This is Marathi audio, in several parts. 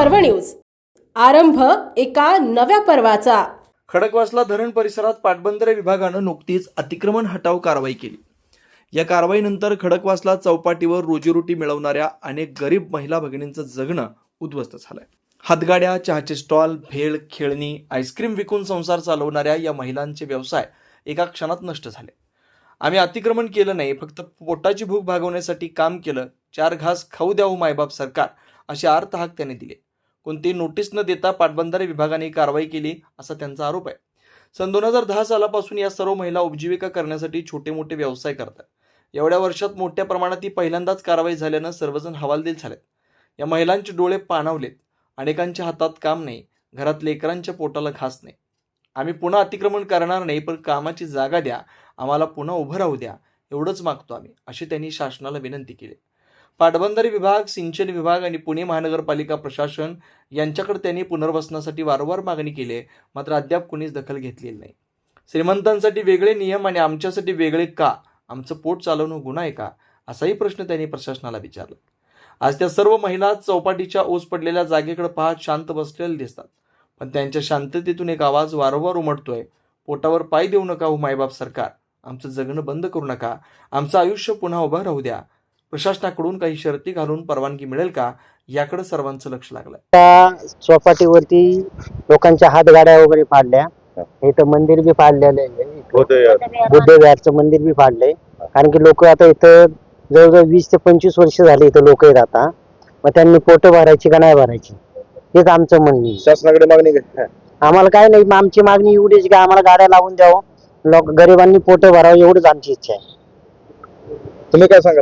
पर्व न्यूज. आरंभ एका नव्या पर्वाचा. खडकवासला धरण परिसरात पाटबंधारे विभागानं नुकतीच अतिक्रमण हटाव कारवाई केली. या कारवाईनंतर खडकवासला चौपाटीवर रोजीरोटी मिळवणाऱ्या अनेक गरीब महिला भगिनींचं जगणं उद्ध्वस्त झालंय. हातगाड्या चहाचे स्टॉल भेळ खेळणी आईस्क्रीम विकून संसार चालवणाऱ्या या महिलांचे व्यवसाय एका क्षणात नष्ट झाले. आम्ही अतिक्रमण केलं नाही फक्त पोटाची भूक भागवण्यासाठी काम केलं चार घास खाऊ द्यावं मायबाप सरकार असे अर्थहाक त्यांनी दिले. कोणतीही नोटीस न देता पाटबंधारे विभागाने ही कारवाई केली असा त्यांचा आरोप आहे. सन दोन हजार दहा सालापासून या सर्व महिला उपजीविका करण्यासाठी छोटे मोठे व्यवसाय करतात. एवढ्या वर्षात मोठ्या प्रमाणात ही पहिल्यांदाच कारवाई झाल्यानं सर्वजण हवालदिल झालेत. या महिलांचे डोळे पाणावलेत. अनेकांच्या हातात काम नाही. घरात लेकरांच्या पोटाला घास नाही. आम्ही पुन्हा अतिक्रमण करणार नाही पण कामाची जागा द्या. आम्हाला पुन्हा उभं राहू द्या. एवढंच मागतो आम्ही अशी त्यांनी शासनाला विनंती केली. पाटबंधारे विभाग सिंचन विभाग आणि पुणे महानगरपालिका प्रशासन यांच्याकडे त्यांनी पुनर्वसनासाठी वारंवार मागणी केली आहे, मात्र अद्याप कुणीच दखल घेतलेली नाही. श्रीमंतांसाठी वेगळे नियम आणि आमच्यासाठी वेगळे का? आमचं पोट चालवणं गुन्हा आहे का? असाही प्रश्न त्यांनी प्रशासनाला विचारला. आज त्या सर्व महिला चौपाटीच्या ओस पडलेल्या जागेकडे पाहत शांत बसलेल्या दिसतात. पण त्यांच्या शांततेतून एक आवाज वारंवार उमटतोय. पोटावर पाय देऊ नका हो मायबाप सरकार. आमचं जगणं बंद करू नका. आमचं आयुष्य पुन्हा उभं राहू द्या. प्रशासनाकडून काही शर्ती घालून परवानगी मिळेल का? याकडे सर्वांचं लक्ष लागलंय. त्या चौपाटीवरती लोकांच्या हातगाड्या वगैरे पाडल्या इथं मंदिर बी पाडलेलं आहे. बुद्ध विहारचं मंदिर बी पाडलंय कारण की लोक आता इथं जवळजवळ वीस ते पंचवीस वर्ष झाले इथं लोक आहेत आता. मग त्यांनी पोट भरायची का नाही भरायची? हेच आमचं म्हणणं. शासनाकडे मागणी? आम्हाला काय नाही आमची मागणी एवढीच की आम्हाला गाड्या लावून द्यावं. लोक गरिबांनी पोट भरावं एवढंच आमची इच्छा आहे. तुम्ही काय सांगा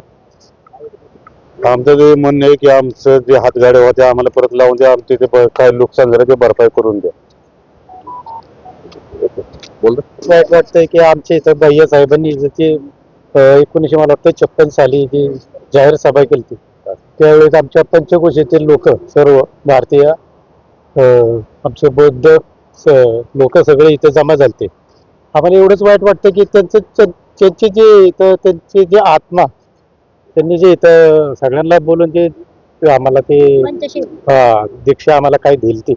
आमचं ते म्हणणं आहे की आमचं जे हातगाड्या होत्या आम्हाला परत लावून द्या. आमचे ते ब- काय नुकसान झालं ते भरपाई करून द्या. वाईट वाटतंय की आमच्या इथं भैया साहेबांनी ते एकोणीसशे मला वाटतं छप्पन साली जी जाहीर सभा केली होती त्यावेळेस आमच्या पंचकोशीतील लोक सर्व भारतीय अं, आमचे बौद्ध लोक सगळे इथे जमा झालते आम्हाला एवढंच वाईट वाटतं की त्यांचं त्यां- त्यांचे जे इथं त्यांचे जे आत्मा त्यांनी जे इथं सगळ्यांना बोलून जे ते आम्हाला ते हा दीक्षा आम्हाला काय दिली ती.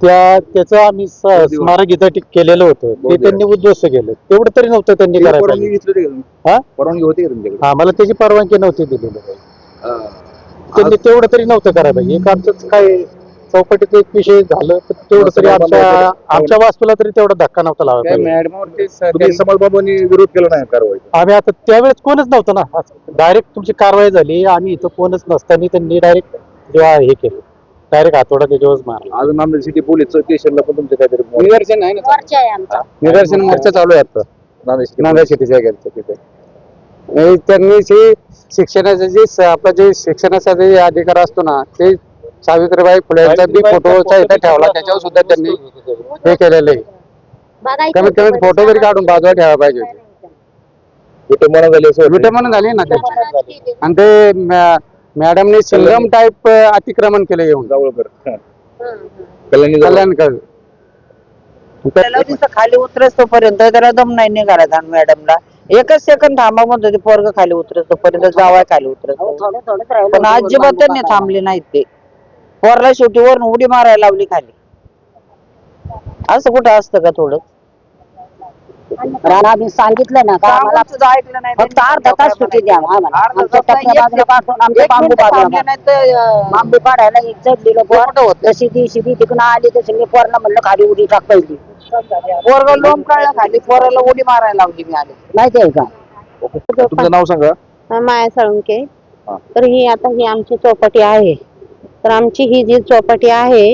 त्या त्याचं आम्ही स- स्मारक इथं टिक- केलेलं होतं. ते त्यांनी उद्ध्वस्त केलं. तेवढं तरी नव्हतं त्यांनी करायला परवानगी पाहिजे. घेतली होती का तुम्ही? हा? परवानगी होती का तुमच्याकडे? आम्हाला त्याची परवानगी नव्हती दिलेली. त्यांनी तेवढं तरी नव्हतं करायला पाहिजे. एक आमचं काय चौकटीत एक विषय झालं तर तेवढं तरी आमच्या आमच्या वास्तूला तरी तेवढा धक्का नव्हता लावायला पाहिजे. तुम्ही समाज बाबांनी विरोध केला नाही कारवाई. आम्ही आता त्यावेळेस कोणच नव्हतं ना. डायरेक्ट तुमची कारवाई झाली आम्ही इथं कोणच नसताना त्यांनी डायरेक्ट जेव्हा हे केलं. डायरेक्ट हातोडा त्याच्यावर मारला. आज नांदेड सिटी पोलीस स्टेशनला पण तुमचे काहीतरी निदर्शन आहे ना वरच्या आहे आमचा. निदर्शन मोर्चा चालू आहे आता. नांदेड सिटी नांदेड सिटीच्या गेलतो तिथे. आणि त्यांनी जे शिक्षणाचं जे आपलं जे शिक्षणाचा जे अधिकार असतो ना ते सावित्रीबाई फुलेंचा बी फोटोचा इथे ठेवला त्याच्यावर सुद्धा त्यांनी हे केलेलं. आहे कमीत कमी फोटो तरी काढून बाजूला ठेवायला पाहिजे. होते मना झाली असं. विटंबना झाली ना त्याची. आणि ते मॅडमने सिंगम टाईप अतिक्रमण केलं येऊन. जावळकर. हा. कल्याणी जावळ. कल्याण कर त्याला तिथं खाली उतरस तोपर्यंत त्याला दम नाही निघाला मॅडमला. एकच सेकंद थांबा म्हणतो ते पोरग खाली उतरस तोपर्यंत जावाय खाली राहिलं पण अजिबात त्यांनी थांबले नाहीत ते. पोरला शेवटी वरून उडी मारायला लावली खाली. असं कुठं असतं का थोडं? राणा आम्ही सांगितलं ना का आम्हाला ऐकलं नाही फक्त. अर्धा तास सुट्टी द्या आम्हाला. अर्धा आमच्या तास टपऱ्या नाही, बाजूला एक- पाठवून आमच्या एक बांबू मिनिटं बाजूला नाही तर, अं, बांबू पोर जशी दिवशी बी तिकडून आली तशी मी पोरला म्हणलं खाली उडी टाक पहिली. पोरग लोंब काढला खाली. पोराला उडी मारायला लावली मी आले. माहिती आहे का? तुमचं नाव सांगा. माया साळुंके. हा. तर ही आता ही आमची चौपाटी आहे. तर आमची ही जी चौपाटी आहे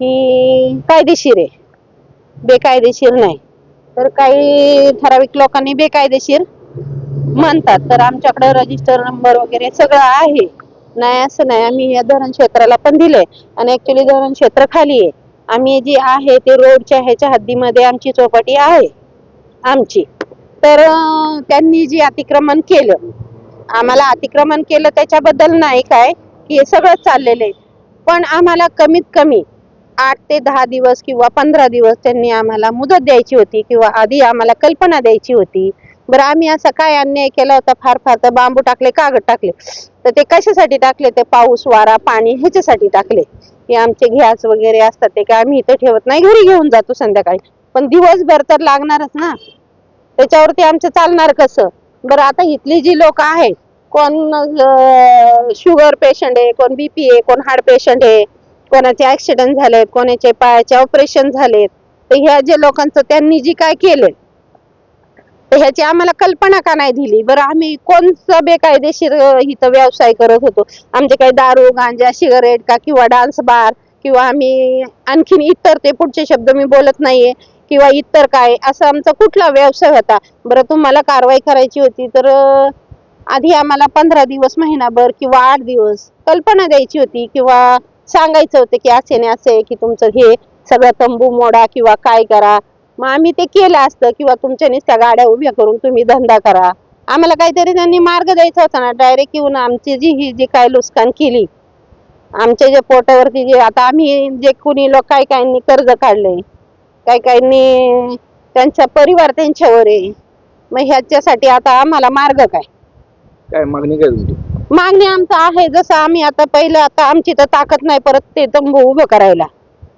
ही कायदेशीर आहे. बेकायदेशीर नाही. तर काही ठराविक लोकांनी बेकायदेशीर म्हणतात. तर आमच्याकडे रजिस्टर नंबर वगैरे सगळं आहे. नाही असं नाही. आम्ही या धरण क्षेत्राला पण दिले आणि ऍक्च्युली धरण क्षेत्र खाली आहे. आम्ही जी आहे ते रोडच्या ह्याच्या हद्दीमध्ये आमची चौपाटी आहे. आमची. तर त्यांनी जे अतिक्रमण केलं आम्हाला अतिक्रमण केलं त्याच्याबद्दल नाही काय. हे सगळं चाललेलं. आहे पण आम्हाला कमीत कमी आठ ते दहा दिवस किंवा पंधरा दिवस त्यांनी आम्हाला मुदत द्यायची होती किंवा आधी आम्हाला कल्पना द्यायची होती. बरं आम्ही असा काय अन्याय केला होता? फार फार तर बांबू टाकले कागद टाकले. तर ते कशासाठी टाकले? ते पाऊस वारा पाणी ह्याच्यासाठी टाकले. हे आमचे घ्यास वगैरे असतात ते काय आम्ही इथं ठेवत नाही. घरी घेऊन जातो संध्याकाळी. पण दिवसभर तर लागणारच ना. त्याच्यावरती आमचं चालणार कसं? बरं आता इथली जी लोक आहेत कोण शुगर पेशंट आहे कोण बीपी आहे कोण हार्ट पेशंट आहे कोणाचे ऍक्सिडेंट झालेत कोणाचे पायाचे ऑपरेशन झालेत तर ह्या जे लोकांचं त्यांनी जी काय केले तर ह्याची आम्हाला कल्पना का नाही दिली? बरं आम्ही कोणचं बेकायदेशीर इथं व्यवसाय करत होतो? आमचे काही दारू गांजा सिगारेट का किंवा डान्स बार किंवा आम्ही आणखीन इतर ते पुढचे शब्द मी बोलत नाहीये किंवा इतर काय असा आमचा कुठला व्यवसाय होता? बरं तुम्हाला कारवाई करायची होती तर आधी आम्हाला पंधरा दिवस महिनाभर किंवा आठ दिवस कल्पना द्यायची होती किंवा सांगायचं होतं की असे नाही असे की तुमचं हे सगळं तंबू मोडा किंवा काय करा. मग आम्ही ते केलं असतं किंवा तुमच्या नुसत्या गाड्या उभ्या करून तुम्ही धंदा करा. आम्हाला काहीतरी त्यांनी मार्ग द्यायचा होता ना डायरेक्ट येऊन आमची जी ही जी काय नुकसान केली. आमच्या जे पोटावरती जे आता आम्ही जे कुणी लोक काही काहींनी कर्ज काढले काही काहींनी त्यांचा परिवार त्यांच्यावर आहे. मग ह्याच्यासाठी आता आम्हाला मार्ग काय? काय मागणी काय तुमची? मागणी आमचं आहे जसं आम्ही आता पहिलं आता आमची तर ताकद नाही परत ते तंबू उभं करायला.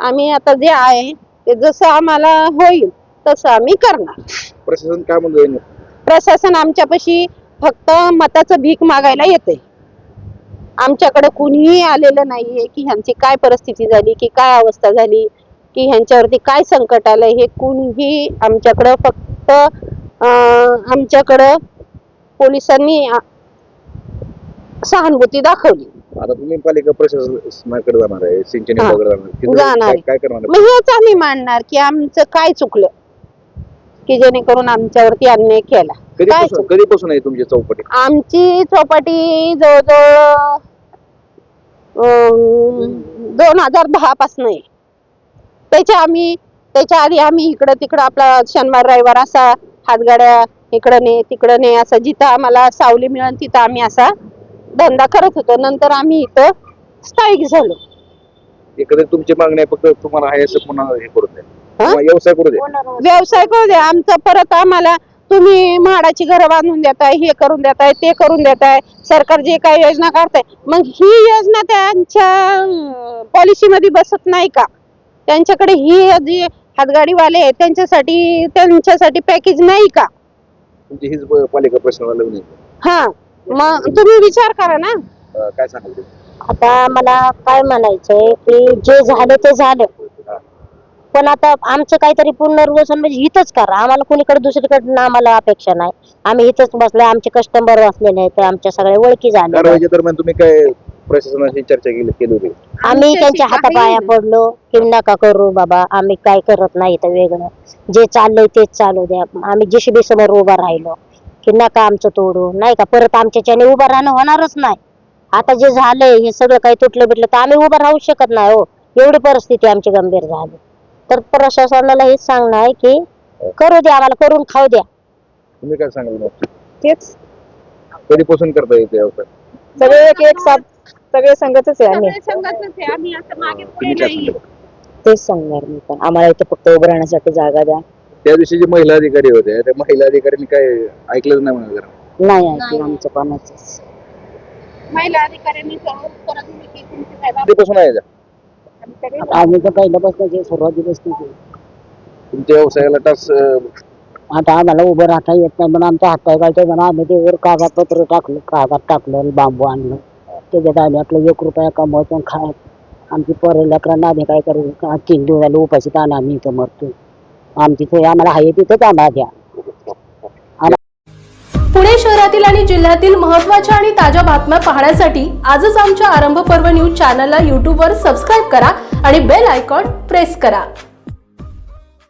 आम्ही आता जे आहे ते जसं आम्हाला होईल तसं आम्ही करणार. प्रशासन काय म्हणतो प्रशासन आमच्यापाशी फक्त मताचं भीक मागायला येते आमच्याकडे कुणीही आलेलं नाहीये की ह्यांची काय परिस्थिती झाली की काय अवस्था झाली की ह्यांच्यावरती काय संकट आलंय हे कुणीही आमच्याकडं फक्त अं, आमच्याकडं पोलिसांनी सहानुभूती दाखवली आता तुम्ही पालिका प्रशासनाकडे जाणार आहे सिंचन हा. विभागाकडे जाणार आहे. तिथं जाणार काय आहे. काय करणार आहे? मग हेच आम्ही मांडणार की आमचं काय चुकलं की जेणेकरून आमच्यावरती अन्याय केला काय कधीपासून चुकलं कधीपासून आहे तुमची चौपटी आमची चौपाटी जवळजवळ अं, दोन हजार दहा पासन आहे त्याच्या आम्ही त्याच्या आधी आम्ही इकडं तिकडं आपला शनिवार रविवार असा हातगाड्या इकडं ने तिकडं ने असं जिथं आम्हाला सावली मिळेल तिथं आम्ही असा धंदा करत होतो. नंतर आम्ही इथं स्थायिक झालो. एकंदरीत तुमची मागणी आहे फक्त तुम्हाला आहे असं पुन्हा हे करू द्या. हा? किंवा व्यवसाय करू द्या. व्यवसाय करू द्या. आमचं परत आम्हाला तुम्ही म्हाडाची घरं बांधून देताय हे करून देताय ते करून देताय. सरकार जे काही योजना काढताय. मग ही योजना त्यांच्या पॉलिसी मध्ये बसत नाही का? त्यांच्याकडे ही जी हातगाडीवाले आहेत त्यांच्यासाठी त्यांच्यासाठी पॅकेज नाही का? तुमची हीच प- पालिका आहे. हा. मग तुम्ही विचार करा ना. अं, काय सांगाल तुम्ही? आता मला काय म्हणायचंय की जे झालं ते झालं. पण आता आमचं काहीतरी पुनर्वसन म्हणजे इथंच करा. आम्हाला कोणीकडे दुसरीकडे आम्हाला अपेक्षा नाही. आम्ही इथंच बसलोय आमचे कस्टमर बसलेले आहेत आमच्या सगळ्या ओळखी कारवाईच्या दरम्यान तुम्ही काय प्रशासनाशी चर्चा केली केली होती? आम्ही आमच्याशी त्यांच्या हातापाया पडलो. की नका करू बाबा आम्ही काय करत नाही तर वेगळं. जे चाललंय तेच चालू द्या. आम्ही जेसीबी समोर उभा राहिलो. की नका आमचं तोडू. नाही का? परत आमच्याच्याने उभं राहणं होणारच नाही. आता जे झालंय हे सगळं काही तुटलं बिटलं तर आम्ही उभं राहू शकत नाही हो. एवढी परिस्थिती आमची गंभीर झाली. तर प्रशासनाला हेच सांगणं आहे की करू द्या आम्हाला करून खाऊ द्या. तुम्ही काय सांगाल मग? तेच. कधीपासून करता येते व्यवसाय सगळे एक एक साथ सगळे संगतच आहे आम्ही. तुम्ही काय सांगाल? तेच सांगणार मी पण. आम्हाला इथे फक्त उभं राहण्यासाठी जागा द्या. त्या दिवशी जे महिला अधिकारी होते त्या महिला अधिकाऱ्यांनी काय ऐकलंच नाही म्हणा जरा. नाही ऐकलं आमचं कोणाच. महिला अधिकाऱ्यांनी परत की तुमचे काय बाबा- कधीपासून आहे का? आम्ही तर पहिल्यापासून जे सुरुवातीपासून तुमच्या व्यवसायाला तास आता आम्हाला उभं राहता येत नाही म्हणून आमच्या हातपाय म्हणून आम्ही ते वर कागदपत्र टाकलं कागद टाकलं बांबू आणलं. त्याच्यात आम्ही आपलं एक रुपया कमवायचं आणि खायचं. आमची पोरं लेकरांना आम्ही काय करू? तीन दिवस झाले उपाशी ताण आम्ही इथं मरतो आमची सोय आम्हाला आहे तिथंच आम्हाला द्या पुणे शहरातील आणि जिल्ह्यातील महत्त्वाच्या आणि ताज्या बातम्या पाहण्यासाठी आजच आमच्या आरंभ पर्व न्यूज चॅनलला यूट्यूबवर सबस्क्राईब करा आणि बेल आयकॉन प्रेस करा.